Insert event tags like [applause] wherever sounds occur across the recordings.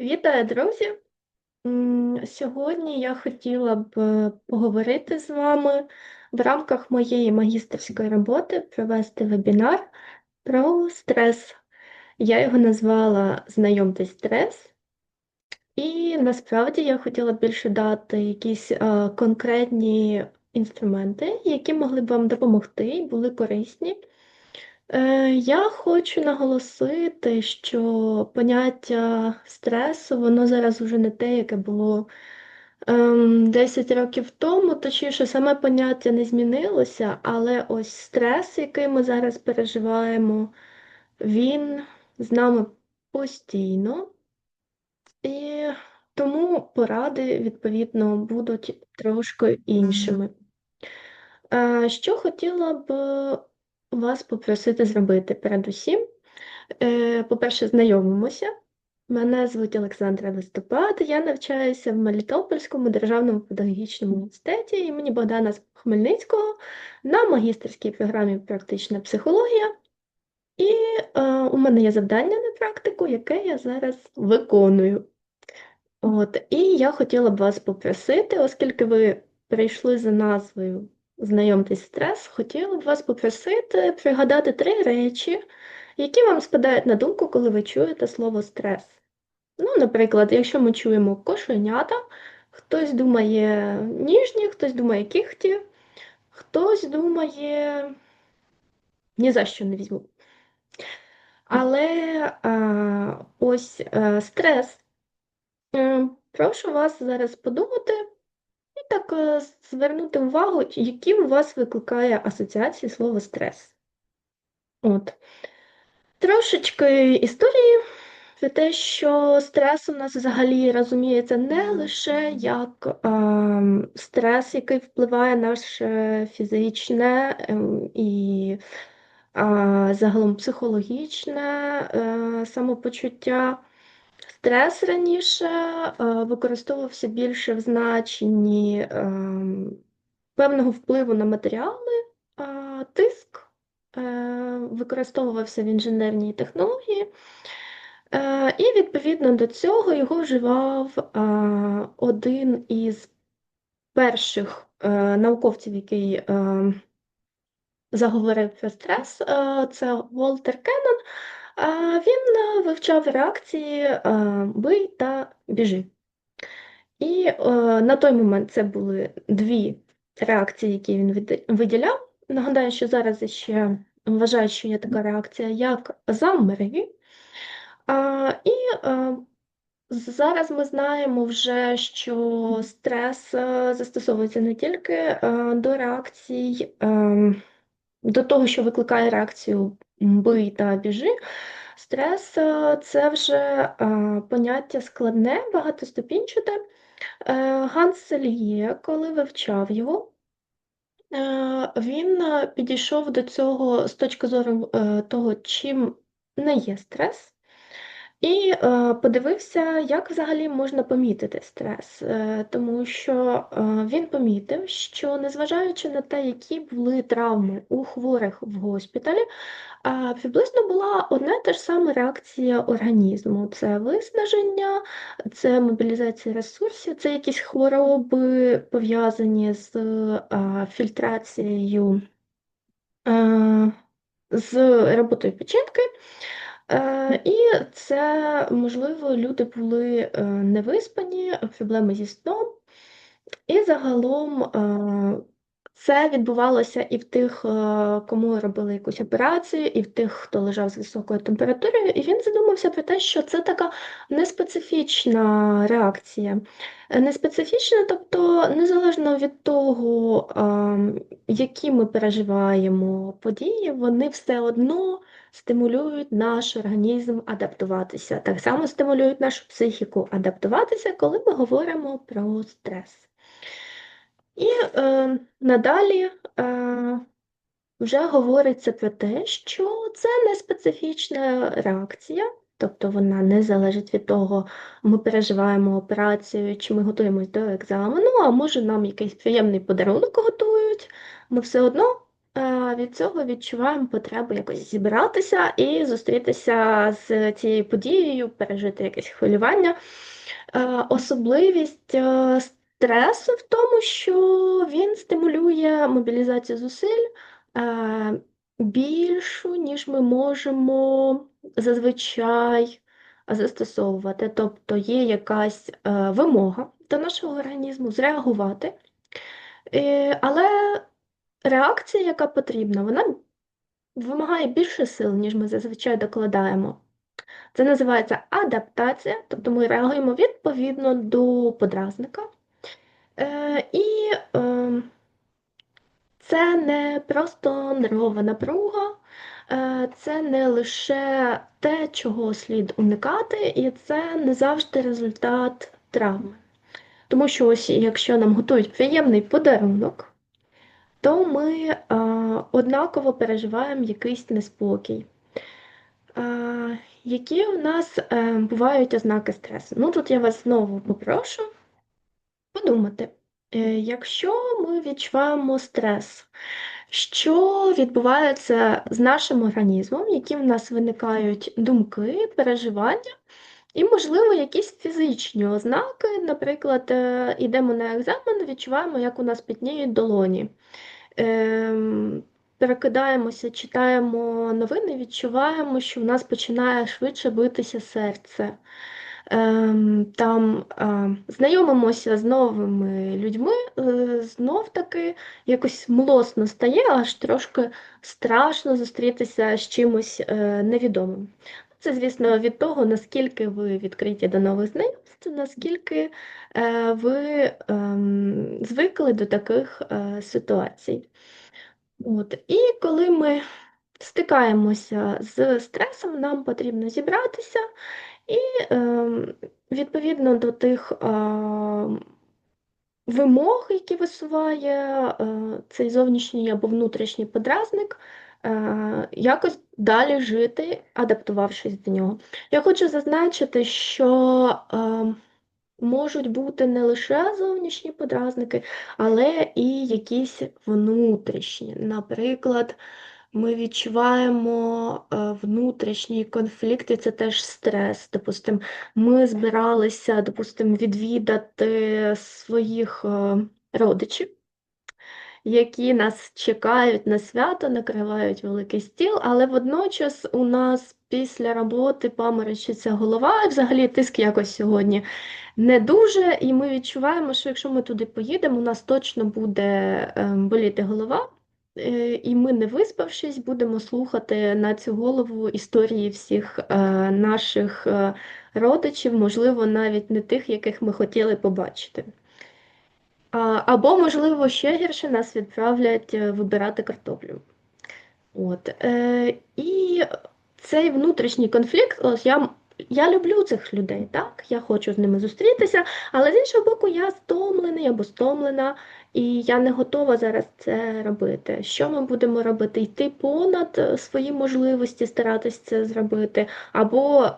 Вітаю, друзі! Сьогодні я хотіла б е, поговорити з вами в рамках моєї магістерської роботи, провести вебінар про стрес. Я його назвала Знайомтесь стрес. І насправді я хотіла більше дати якісь е, конкретні інструменти, які могли б вам допомогти і були корисні. Е, Я хочу наголосити, що поняття стресу, воно зараз вже не те, яке було ем, 10 років тому, точніше, саме поняття не змінилося, але ось стрес, який ми зараз переживаємо, він з нами постійно. І тому поради, відповідно, будуть трошки іншими. Е, Що хотіла б вас попросити зробити передусім? Е, По-перше, знайомимося. Мене звуть Олександра Листопад, я навчаюся в Мелітопольському державному педагогічному університеті імені Богдана Хмельницького на магістерській програмі Практична психологія. І е, у мене є завдання на практику, яке я зараз виконую. От, і я хотіла б вас попросити, оскільки ви прийшли за назвою Знайомтесь стрес, хотіла б вас попросити пригадати три речі, які вам спадають на думку, коли ви чуєте слово стрес. Ну, наприклад, якщо ми чуємо кошенята, хтось думає ніжні, хтось думає кіхті, хтось думає ні за що не візьму. Але а, ось а, стрес. Е, Прошу вас зараз подумати так е, звернути увагу, які у вас викликає асоціації слово стрес. От. Трошечки історії про те, що стрес у нас взагалі розуміється не лише як а, стрес, який впливає на наше фізичне ем, і а, загалом психологічне е, самопочуття. Стрес раніше е, використовувався більше в значенні е, певного впливу на матеріали, е, тиск е, використовувався в інженерній технології, і відповідно до цього його вживав один із перших науковців, який заговорив про стрес, це Волтер Кеннон. Він е, вивчав реакції е, бий та біжи. І е, на той момент це були дві реакції, які він виділяв. Нагадаю, що зараз ще вважають, що є така реакція, як замри. І зараз ми знаємо вже, що стрес застосовується не тільки до реакцій, до того, що викликає реакцію бий та біжи. Стрес е, це вже е, поняття складне, багатоступінчате. Е, Ганс Сельє, коли вивчав його, він підійшов до цього з точки зору того, чим не є стрес. І е, подивився, як взагалі можна помітити стрес, е, тому що е, він помітив, що незважаючи на те, які були травми у хворих в госпіталі, е, приблизно була одна та ж сама реакція організму: це виснаження, це мобілізація ресурсів, це якісь хвороби пов'язані з е, фільтрацією, е, з роботою печінки. Е, і це, можливо, люди були е, невиспані, проблеми зі сном. І загалом е, це відбувалося і в тих, кому робили якусь операцію, і в тих, хто лежав з високою температурою. І він задумався про те, що це така неспецифічна реакція. Неспецифічна, тобто незалежно від того, які ми переживаємо події, вони все одно стимулюють наш організм адаптуватися. Так само стимулюють нашу психіку адаптуватися, коли ми говоримо про стрес. І е, надалі е, вже говориться про те, що це не специфічна реакція, тобто вона не залежить від того, ми переживаємо операцію, чи ми готуємось до екзамену, а може нам якийсь приємний подарунок готують, ми все одно від цього відчуваємо потребу якось зібратися і зустрітися з цією подією, пережити якесь хвилювання. Е, Особливість е, стресу в тому, що він стимулює мобілізацію зусиль е, більшу, ніж ми можемо зазвичай застосовувати. Тобто є якась вимога до нашого організму зреагувати. Але реакція, яка потрібна, вона вимагає більше сил, ніж ми зазвичай докладаємо. Це називається адаптація, тобто ми реагуємо відповідно до подразника. Е, І е, це не просто нервова напруга, е, це не лише те, чого слід уникати, і це не завжди результат травми. Тому що ось якщо нам готують приємний подарунок, то ми е, однаково переживаємо якийсь неспокій. Е, які у нас е, бувають ознаки стресу? Ну, тут я вас знову попрошу подумати, якщо ми відчуваємо стрес, що відбувається з нашим організмом, які в нас виникають думки, переживання, і, можливо, якісь фізичні ознаки, наприклад, йдемо на екзамен, відчуваємо, як у нас пітніють долоні. Ем, перекидаємося, читаємо новини, відчуваємо, що в нас починає швидше битися серце. Ем, там знайомимося з новими людьми, е, знов таки якось млосно стає, аж трошки страшно зустрітися з чимось е, невідомим. Це, звісно, від того, наскільки ви відкриті до нових знайомств, наскільки е, ви ем, звикли до таких ситуацій. От. І коли ми стикаємося з стресом, нам потрібно зібратися і ем, відповідно до тих вимог, які висуває е, цей зовнішній або внутрішній подразник, е, якось далі жити, адаптувавшись до нього. Я хочу зазначити, що ем, можуть бути не лише зовнішні подразники, але і якісь внутрішні. Наприклад, ми відчуваємо е, внутрішній конфлікт, і це теж стрес. Допустим, ми збиралися, допустим, відвідати своїх е, родичів які нас чекають на свято, накривають великий стіл, але водночас у нас після роботи паморочиться голова, взагалі тиск якось сьогодні не дуже. І ми відчуваємо, що якщо ми туди поїдемо, у нас точно буде ем, боліти голова. Е, і ми, не виспавшись, будемо слухати на цю голову історії всіх е, наших е, родичів, можливо, навіть не тих, яких ми хотіли побачити. Або, можливо, ще гірше нас відправлять е, вибирати картоплю. От. Е, І цей внутрішній конфлікт, ось я я люблю цих людей, так? Я хочу з ними зустрітися, але з іншого боку, я стомлений або стомлена, і я не готова зараз це робити. Що ми будемо робити? Йти понад е, свої можливості, старатися це зробити, або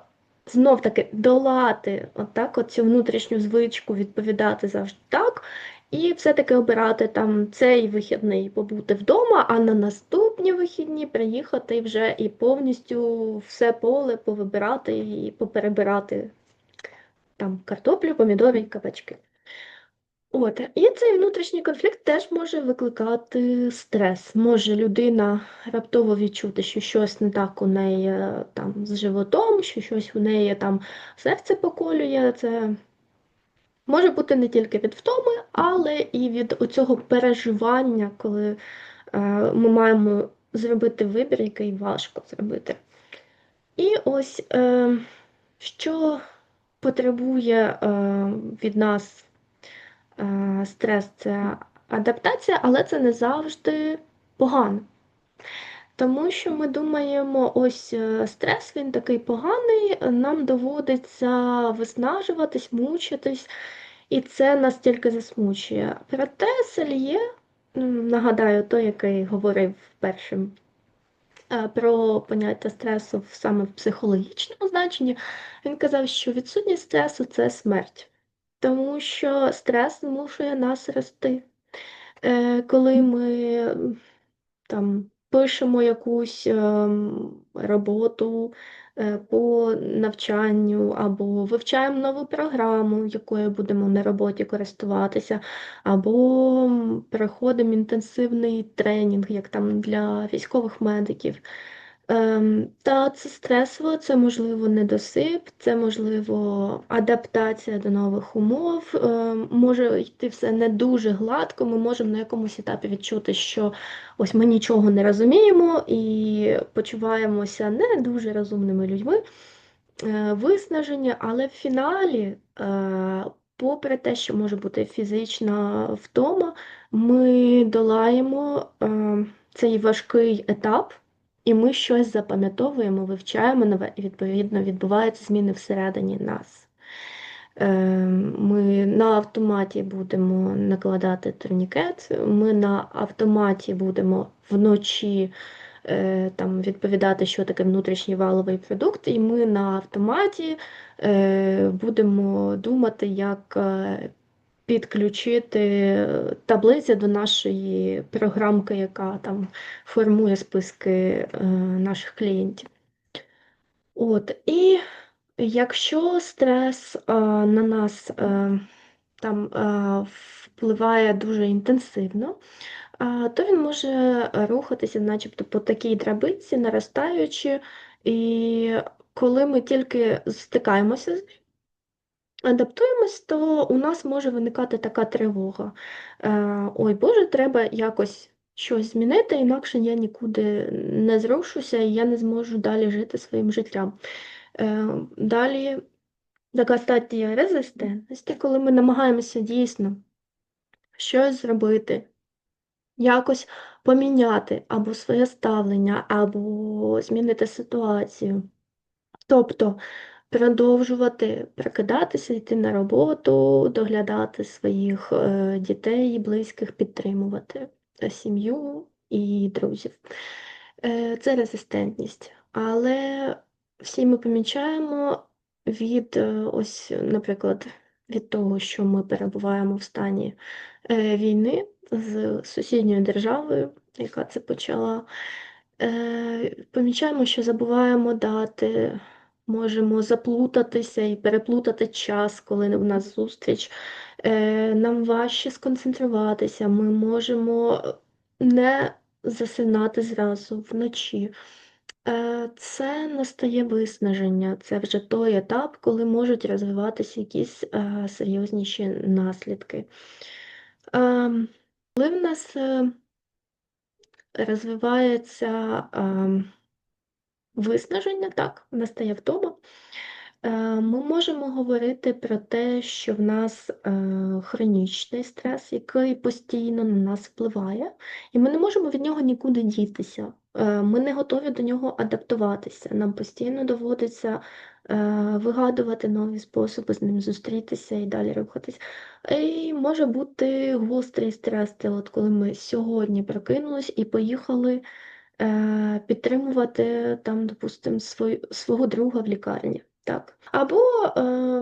знов таки долати отак, от цю внутрішню звичку відповідати завжди так. І все-таки обирати там цей вихідний побути вдома, а на наступні вихідні приїхати вже і повністю все поле повибирати і поперебирати там картоплю, помідори кабачки. От, І цей внутрішній конфлікт теж може викликати стрес. Може людина раптово відчути, що щось не так у неї е, там з животом, що щось у неї там серце поколює. Це Може бути не тільки від втоми, але і від оцього переживання, коли е, ми маємо зробити вибір, який важко зробити. І ось е, що потребує е, від нас стрес, це адаптація, але це не завжди погано. Тому що ми думаємо, ось е, стрес він такий поганий, нам доводиться виснажуватись, мучитись, і це нас тільки засмучує. Проте Сельє, нагадаю, той, який говорив першим е, про поняття стресу саме в психологічному значенні, він казав, що відсутність стресу це смерть, тому що стрес змушує нас рости. Е, коли ми там пишемо якусь ем, роботу е, по навчанню або вивчаємо нову програму, якою будемо на роботі користуватися, або проходимо інтенсивний тренінг, як там для військових медиків. Ем, та це стресово, це можливо недосип, це можливо адаптація до нових умов. Ем, може йти все не дуже гладко. Ми можемо на якомусь етапі відчути, що ось ми нічого не розуміємо і почуваємося не дуже розумними людьми, е, виснажені, але в фіналі, е, попри те, що може бути фізична втома, ми долаємо е, цей важкий етап. І ми щось запам'ятовуємо, вивчаємо нове, і відповідно відбуваються зміни всередині нас. Ем, ми на автоматі будемо накладати турнікет, ми на автоматі будемо вночі е, там, відповідати, що таке внутрішній валовий продукт, і ми на автоматі е, будемо думати, як е, підключити таблиці до нашої програмки, яка там формує списки наших клієнтів. От, І якщо стрес на нас там впливає дуже інтенсивно, то він може рухатися, начебто, по такій драбиці, наростаючи, і коли ми тільки стикаємося з адаптуємось, то у нас може виникати така тривога. Ой, Боже, треба якось щось змінити, інакше я нікуди не зрушуся і я не зможу далі жити своїм життям. Е, далі така стадія резистентності, коли ми намагаємося дійсно щось зробити, якось поміняти або своє ставлення, або змінити ситуацію. Тобто продовжувати прокидатися, йти на роботу, доглядати своїх е, дітей, близьких, підтримувати е, сім'ю і друзів. Це резистентність. Але всі ми помічаємо від, ось, наприклад, від того, що ми перебуваємо в стані е, війни з сусідньою державою, яка це почала, е, помічаємо, що забуваємо дати, можемо заплутатися і переплутати час, коли у нас зустріч. Е, нам важче сконцентруватися, ми можемо не засинати зразу вночі. Е, це настає виснаження, це вже той етап, коли можуть розвиватися якісь е, серйозніші наслідки. Коли в нас розвивається ем, виснаження, так, настає втома, Е, ми можемо говорити про те, що в нас е, хронічний стрес, який постійно на нас впливає, і ми не можемо від нього нікуди дітися. Е, ми не готові до нього адаптуватися. Нам постійно доводиться вигадувати нові способи з ним зустрітися і далі рухатись. І може бути гострий стрес, от коли ми сьогодні прокинулись і поїхали підтримувати там, допустимо, свого друга в лікарні. Так. Або е,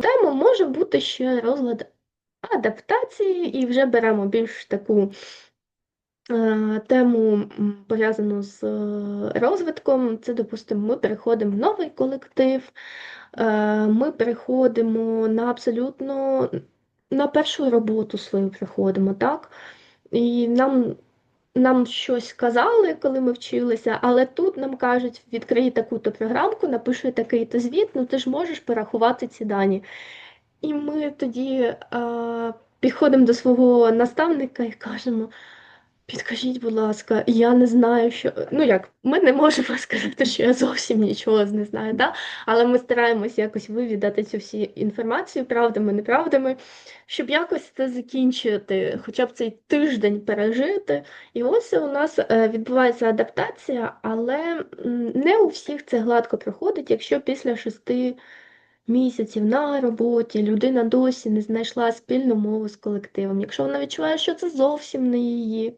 тема може бути ще розлад адаптації, і вже беремо більш таку е, тему, пов'язану з е, розвитком. Це, допустимо, ми переходимо в новий колектив, е, ми переходимо на абсолютно на першу роботу свою приходимо, так? І нам нам щось казали, коли ми вчилися, але тут нам кажуть, відкрий таку-то програмку, напиши такий-то звіт, ну ти ж можеш порахувати ці дані. І ми тоді е, підходимо до свого наставника і кажемо, Підкажіть, будь ласка, я не знаю, що. Ну як, ми не можемо [laughs] сказати, що я зовсім нічого не знаю, да? але ми стараємось якось вивідати цю всю інформацію правдами, неправдами, щоб якось це закінчити, хоча б цей тиждень пережити. І ось у нас е, відбувається адаптація, але не у всіх це гладко проходить, якщо після шести. Місяців на роботі людина досі не знайшла спільну мову з колективом. Якщо вона відчуває, що це зовсім не її,